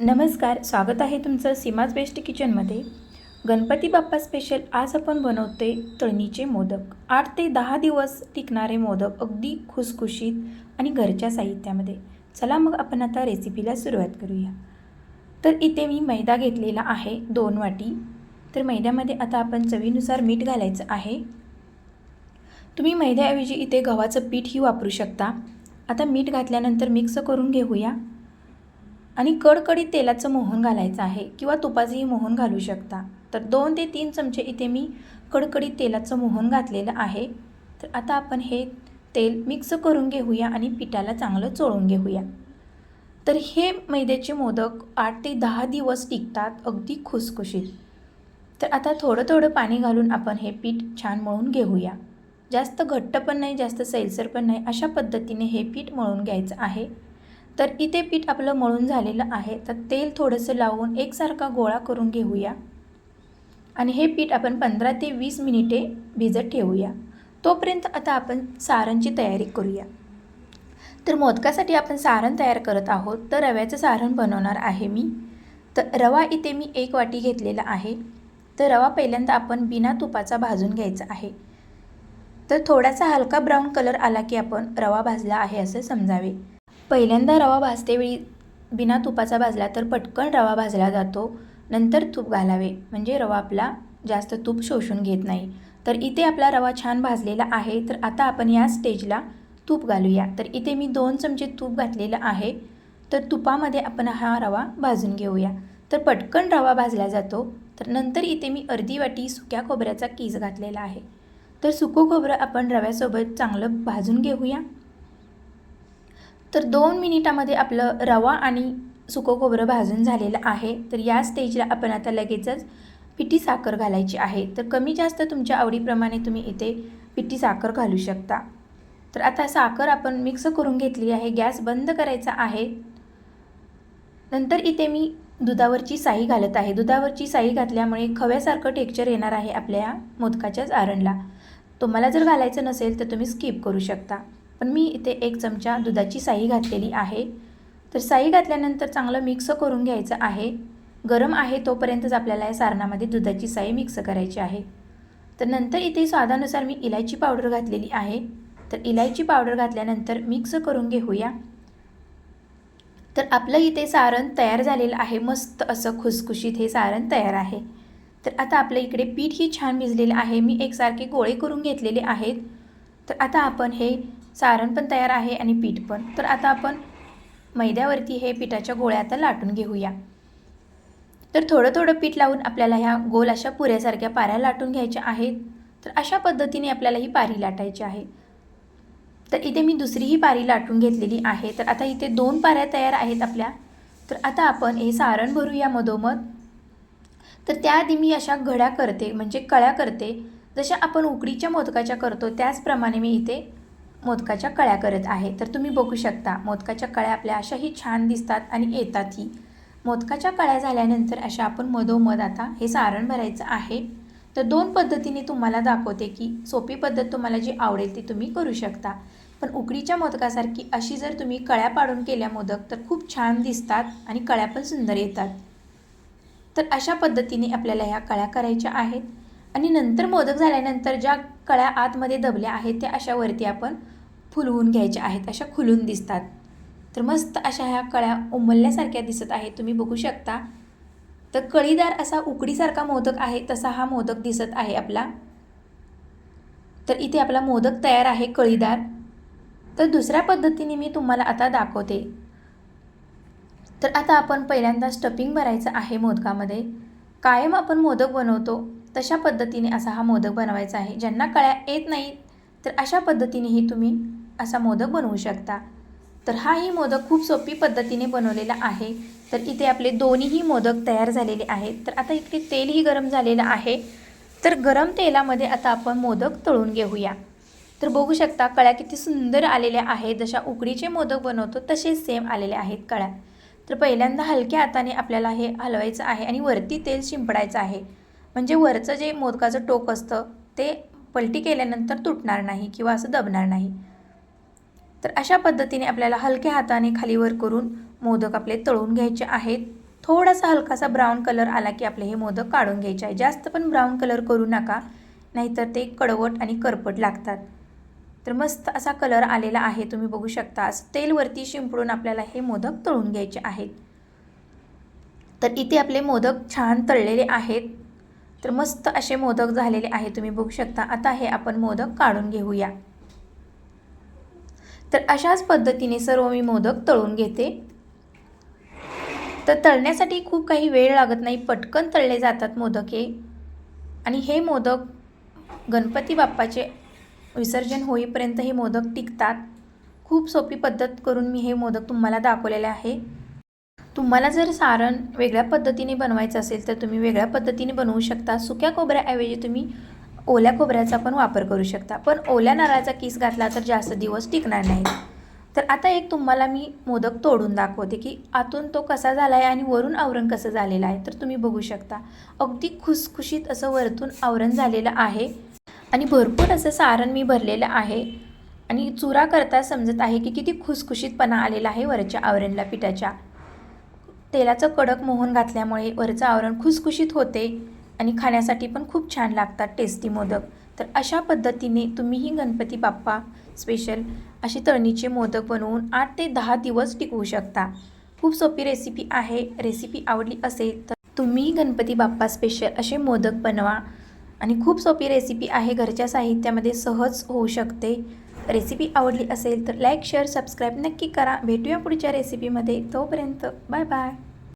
नमस्कार स्वागत आहे तुमचं सीमाज बेस्ट किचनमध्ये. गणपती बाप्पा स्पेशल आज आपण बनवते तळणीचे मोदक. आठ ते दहा दिवस टिकणारे मोदक अगदी खुसखुशीत आणि घरच्या साहित्यामध्ये. चला मग आपण आता रेसिपीला सुरुवात करूया. तर इथे मी मैदा घेतलेला आहे दोन वाटी. तर मैद्यामध्ये आता आपण चवीनुसार मीठ घालायचं आहे. तुम्ही मैद्याऐवजी इथे गव्हाचं पीठही वापरू शकता. आता मीठ घातल्यानंतर मिक्स करून घेऊया. आणि कडकडीत तेलाचं मोहन घालायचं आहे किंवा तुपाचंही मोहन घालू शकता. तर दोन ते तीन चमचे इथे मी कडकडीत तेलाचं मोहन घातलेलं आहे. तर आता आपण हे तेल मिक्स करून घेऊया आणि पिठाला चांगलं चोळून घेऊया. तर हे मैद्याचे मोदक आठ ते दहा दिवस टिकतात अगदी खुसखुशीत. तर आता थोडं थोडं पाणी घालून आपण हे पीठ छान मळून घेऊया. जास्त घट्ट पण नाही जास्त सैलसर पण नाही अशा पद्धतीने हे पीठ मळून घ्यायचं आहे. तर इथे पीठ आपलं मळून झालेलं आहे. तर तेल थोडंसं लावून एकसारखा गोळा करून घेऊया. आणि हे पीठ आपण पंधरा ते वीस मिनिटे भिजत ठेवूया. तोपर्यंत आता आपण सारणची तयारी करूया. तर मोदकासाठी आपण सारण तयार करत आहोत. तर रव्याचं सारण बनवणार आहे मी. तर रवा इथे मी एक वाटी घेतलेला आहे. तर रवा पहिल्यांदा आपण बिना तुपाचा भाजून घ्यायचा आहे. तर थोडासा हलका ब्राऊन कलर आला की आपण रवा भाजला आहे असं समजावे. पहिल्यांदा रवा भाजतेवेळी बिना तुपाचा भाजला तर पटकन रवा भाजला जातो. नंतर तूप घालावे. म्हणजे रवा आपला जास्त तूप शोषून घेत नाही. तर इथे आपला रवा छान भाजलेला आहे. तर आता आपण या स्टेजला तूप घालूया. तर इथे मी दोन चमचे तूप घातलेलं आहे. तर तुपामध्ये आपण हा रवा भाजून घेऊया. तर पटकन रवा भाजला जातो. तर नंतर इथे मी अर्धी वाटी सुक्या खोबऱ्याचा कीस घातलेला आहे. तर सुकं खोबरं आपण रव्यासोबत चांगलं भाजून घेऊया. तर दोन मिनिटामध्ये आपलं रवा आणि सुकं खोबरं भाजून झालेलं आहे. तर या स्टेजला आपण आता लगेचच पिठी साखर घालायची आहे. तर कमी जास्त तुमच्या आवडीप्रमाणे तुम्ही इथे पिठी साखर घालू शकता. तर आता साखर आपण मिक्स करून घेतली आहे. गॅस बंद करायचा आहे. नंतर इथे मी दुधावरची साई घालत आहे. दुधावरची साई घातल्यामुळे खव्यासारखं टेक्चर येणार आहे आपल्या या मोदकाच्याच आरणला तुम्हाला जर घालायचं नसेल तर तुम्ही स्किप करू शकता. पण मी इथे एक चमचा दुधाची साई घातलेली आहे. तर साई घातल्यानंतर चांगलं मिक्स करून घ्यायचं आहे. गरम आहे तोपर्यंतच आपल्याला या सारणामध्ये दुधाची साई मिक्स करायची आहे. तर नंतर इथे स्वादानुसार मी इलायची पावडर घातलेली आहे. तर इलायची पावडर घातल्यानंतर मिक्स करून घेऊया. तर आपलं इथे सारण तयार झालेलं आहे. मस्त असं खुसखुशीत हे सारण तयार आहे. तर आता आपल्या इकडे पीठही छान भिजलेलं आहे. मी एकसारखे गोळे करून घेतलेले आहेत. तर आता आपण हे सारण पण तयार आहे आणि पीठ पण. तर आता आपण मैद्यावरती हे पिठाच्या गोळ्या आता लाटून घेऊया. तर थोडं थोडं पीठ लावून आपल्याला ह्या गोल अशा पुऱ्यासारख्या पाऱ्या लाटून घ्यायच्या आहेत. तर अशा पद्धतीने आपल्याला ही पारी लाटायची आहे. तर इथे मी दुसरीही पारी लाटून घेतलेली आहे. तर आता इथे दोन पाऱ्या तयार आहेत आपल्या. तर आता आपण हे सारण भरूया मधोमध. तर त्याआधी मी अशा घड्या करते म्हणजे कळ्या करते. जशा आपण उकडीच्या मोदकाच्या करतो त्याचप्रमाणे मी इथे मोदकाच्या कळ्या करत आहे. तर तुम्ही बघू शकता मोदकाच्या कळ्या आपल्या अशाही छान दिसतात आणि येतातही मोदकाच्या कळ्या झाल्यानंतर अशा आपण मधोमध आता हे सारण भरायचं आहे. तर दोन पद्धतीने तुम्हाला दाखवते की सोपी पद्धत तुम्हाला जी आवडेल ती तुम्ही करू शकता. पण उकडीच्या मोदकासारखी अशी जर तुम्ही कळ्या पाडून केल्या मोदक तर खूप छान दिसतात आणि कळ्या पण सुंदर येतात. तर अशा पद्धतीने आपल्याला ह्या कळ्या करायच्या आहेत. आणि नंतर मोदक झाल्यानंतर ज्या कळ्या आतमध्ये दबल्या आहेत त्या अशा वरती आपण फुलवून घ्यायच्या आहेत अशा खुलून दिसतात. तर मस्त अशा ह्या कळ्या उमलल्यासारख्या दिसत आहेत. तुम्ही बघू शकता. तर कळीदार असा उकडीसारखा मोदक आहे तसा हा मोदक दिसत आहे आपला. तर इथे आपला मोदक तयार आहे कळीदार. तर दुसऱ्या पद्धतीने मी तुम्हाला आता दाखवते. तर आता आपण पहिल्यांदा स्टफिंग भरायचं आहे मोदकामध्ये. कायम आपण मोदक बनवतो. तशा पद्धतीने असा हा मोदक बनवायचा आहे. ज्यांना कळ्या येत नाही तर अशा पद्धतीनेही तुम्ही असा मोदक बनवू शकता. तर हाही मोदक खूप सोपी पद्धतीने बनवलेला आहे. तर इथे आपले दोन्हीही मोदक तयार झालेले आहेत. तर आता इकडे तेलही गरम झालेलं आहे. तर गरम तेलामध्ये आता आपण मोदक तळून घेऊया. तर बघू शकता कळ्या किती सुंदर आलेल्या आहेत. जशा उकडीचे मोदक बनवतो तसेच सेम आलेले आहेत कळ्या. तर पहिल्यांदा हलक्या हाताने आपल्याला हे हलवायचं आहे आणि वरती तेल शिंपडायचं आहे. म्हणजे वरचं जे मोदकाचं टोक असतं ते पलटी केल्यानंतर तुटणार नाही किंवा असं दबणार नाही. तर अशा पद्धतीने आपल्याला हलक्या हाताने खालीवर करून मोदक आपले तळून घ्यायचे आहेत. थोडासा हलकासा ब्राऊन कलर आला की आपले हे मोदक काढून घ्यायचे आहे. जास्त पण ब्राऊन कलर करू नका नाहीतर ते कडवट आणि करपट लागतात. तर मस्त असा कलर आलेला आहे तुम्ही बघू शकता. असं तेलवरती शिंपडून आपल्याला हे मोदक तळून घ्यायचे आहेत. तर इथे आपले मोदक छान तळलेले आहेत. तर मस्त असे मोदक झालेले आहे तुम्ही बघू शकता. आता हे आपण मोदक काढून घेऊया. तर अशाच पद्धतीने सर्व मी मोदक तळून घेते. तर तळण्यासाठी खूप काही वेळ लागत नाही पटकन तळले जातात मोदक हे. आणि हे मोदक गणपती बाप्पाचे विसर्जन होईपर्यंत हे मोदक टिकतात. खूप सोपी पद्धत करून मी हे मोदक तुम्हाला दाखवलेले आहे. तुम्हाला जर सारण वेगळ्या पद्धतीने बनवायचं असेल तर तुम्ही वेगळ्या पद्धतीने बनवू शकता. सुक्या खोबऱ्याऐवजी तुम्ही ओल्या खोबऱ्याचा पण वापर करू शकता. पण ओल्या नारळाचा किस घातला तर जास्त दिवस टिकणार नाही. तर आता एक तुम्हाला मी मोदक तोडून दाखवते की आतून तो कसा झाला आहे आणि वरून आवरण कसं झालेलं आहे तर तुम्ही बघू शकता. अगदी खुसखुशीत असं वरतून आवरण झालेलं आहे. आणि भरपूर असं सारण मी भरलेलं आहे. आणि चुरा करता समजत आहे की किती खुसखुशीतपणा आलेला आहे वरच्या आवरणला पिठाच्या. तेलाचं कडक मोहन घातल्यामुळे वरचं आवरण खुसखुशीत होते आणि खाण्यासाठी पण खूप छान लागतात टेस्टी मोदक. तर अशा पद्धतीने तुम्हीही गणपती बाप्पा स्पेशल असे तळणीचे मोदक बनवून आठ ते दहा दिवस टिकवू शकता. खूप सोपी रेसिपी आहे. रेसिपी आवडली असेल तर तुम्ही गणपती बाप्पा स्पेशल असे मोदक बनवा. आणि खूप सोपी रेसिपी आहे. घरच्या साहित्यामध्ये सहज होऊ शकते. रेसिपी आवडली असेल तर लाईक शेअर सबस्क्राईब नक्की करा. भेटूया पुढच्या रेसिपीमध्ये. तोपर्यंत बाय बाय.